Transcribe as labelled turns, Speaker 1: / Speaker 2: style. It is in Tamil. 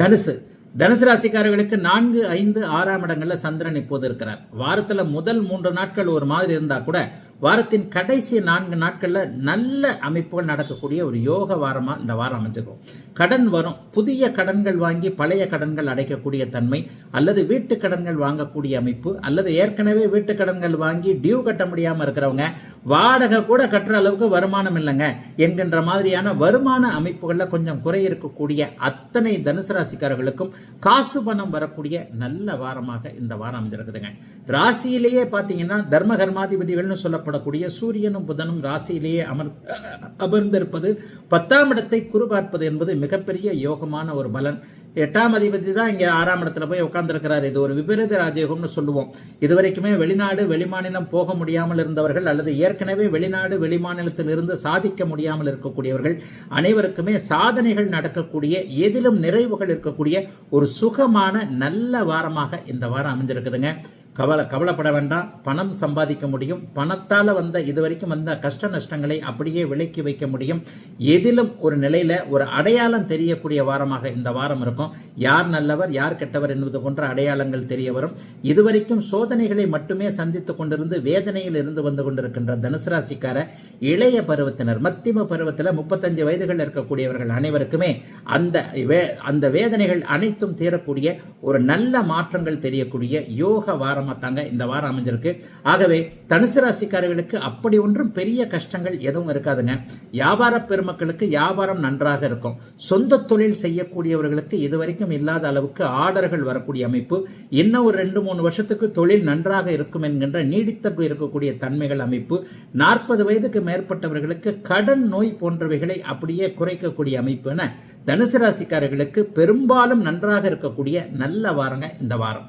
Speaker 1: தனுசு. தனுசு ராசிக்காரர்களுக்கு நான்கு ஐந்து ஆறாம் இடங்களில் சந்திரன் இப்போது இருக்கிறார். வாரத்தில் முதல் மூன்று நாட்கள் ஒரு மாதிரி இருந்தால் கூட வாரத்தின் கடைசி நான்கு நாட்களில் நல்ல அமைப்புகள் நடக்கக்கூடிய ஒரு யோக வாரமாக இந்த வாரம் அமைஞ்சிருக்கும். கடன் வரும். புதிய கடன்கள் வாங்கி பழைய கடன்கள் அடைக்கக்கூடிய தன்மை அல்லது வீட்டு கடன்கள் வாங்கக்கூடிய அமைப்பு அல்லது ஏற்கனவே வீட்டு கடன்கள் வாங்கி டியூ கட்ட முடியாமல் இருக்கிறவங்க வாடகை கூட கட்டுற அளவுக்கு வருமானம் இல்லைங்க. என்கின்ற மாதிரியான வருமான அமைப்புகளில் கொஞ்சம் குறை இருக்கக்கூடிய அத்தனை தனுசு ராசிக்காரர்களுக்கும் காசு பணம் வரக்கூடிய நல்ல வாரமாக இந்த வாரம் அமைஞ்சிருக்குதுங்க. ராசியிலேயே பார்த்தீங்கன்னா தர்ம கர்மாதிபதிகள்னு சொல்லப்படக்கூடிய சூரியனும் புதனும் ராசியிலேயே அமர் அமர்ந்திருப்பது பத்தாம் இடத்தை குறுபார்ப்பது என்பது மிகப்பெரிய யோகமான ஒரு பலன். எட்டாம் அதிபதி தான் இங்கே ஆறாம் இடத்துல போய் உட்கார்ந்துருக்கிறார். இது ஒரு விபரீத ராஜயோகம்னு சொல்லுவோம். இதுவரைக்குமே வெளிநாடு வெளிமாநிலம் போக முடியாமல் இருந்தவர்கள் அல்லது ஏற்கனவே வெளிநாடு வெளிமாநிலத்தில் இருந்து சாதிக்க முடியாமல் இருக்கக்கூடியவர்கள் அனைவருக்குமே சாதனைகள் நடக்கக்கூடிய எதிலும் நிறைவுகள் இருக்கக்கூடிய ஒரு சுகமான நல்ல வாரமாக இந்த வாரம் அமைஞ்சிருக்குதுங்க. கவலை கவலைப்பட வேண்டாம். பணம் சம்பாதிக்க முடியும். பணத்தால் வந்த இதுவரைக்கும் வந்த கஷ்ட நஷ்டங்களை அப்படியே விலக்கி வைக்க முடியும். எதிலும் ஒரு நிலையில் ஒரு அடையாளம் தெரியக்கூடிய வாரமாக இந்த வாரம் இருக்கும். யார் நல்லவர் யார் கெட்டவர் என்பது போன்ற அடையாளங்கள் தெரிய வரும். இதுவரைக்கும் சோதனைகளை மட்டுமே சந்தித்து கொண்டிருந்து வேதனையில் இருந்து வந்து கொண்டிருக்கின்ற தனுசு ராசிக்கார இளைய பருவத்தினர் மத்திம பருவத்தில் முப்பத்தஞ்சு வயதுகள் இருக்கக்கூடியவர்கள் அனைவருக்குமே அந்த வே அந்த வேதனைகள் அனைத்தும் தீரக்கூடிய ஒரு நல்ல மாற்றங்கள் தெரியக்கூடிய யோக வாரம் வாரமாக தாங்க இந்த வாரம் அமைஞ்சிருக்கு. ஆகவே தனுசு ராசிக்காரர்களுக்கு அப்படி ஒன்றும் பெரிய கஷ்டங்கள் எதுவும் இருக்காதுங்க. வியாபார பெருமக்களுக்கு வியாபாரம் நன்றாக இருக்கும். சொந்த தொழில் செய்யக்கூடியவர்களுக்கு இதுவரைக்கும் இல்லாத அளவுக்கு ஆர்டர்கள் வரக்கூடிய அமைப்பு. இன்னும் ஒரு ரெண்டு மூணு வருஷத்துக்கு தொழில் நன்றாக இருக்கும் என்கின்ற நீடித்த இருக்கக்கூடிய தன்மைகள் அமைப்பு. நாற்பது வயதுக்கு மேற்பட்டவர்களுக்கு கடன் நோய் போன்றவைகளை அப்படியே குறைக்கக்கூடிய அமைப்பு என தனுசு ராசிக்காரர்களுக்கு பெரும்பாலும் நன்றாக இருக்கக்கூடிய நல்ல வாரங்க இந்த வாரம்.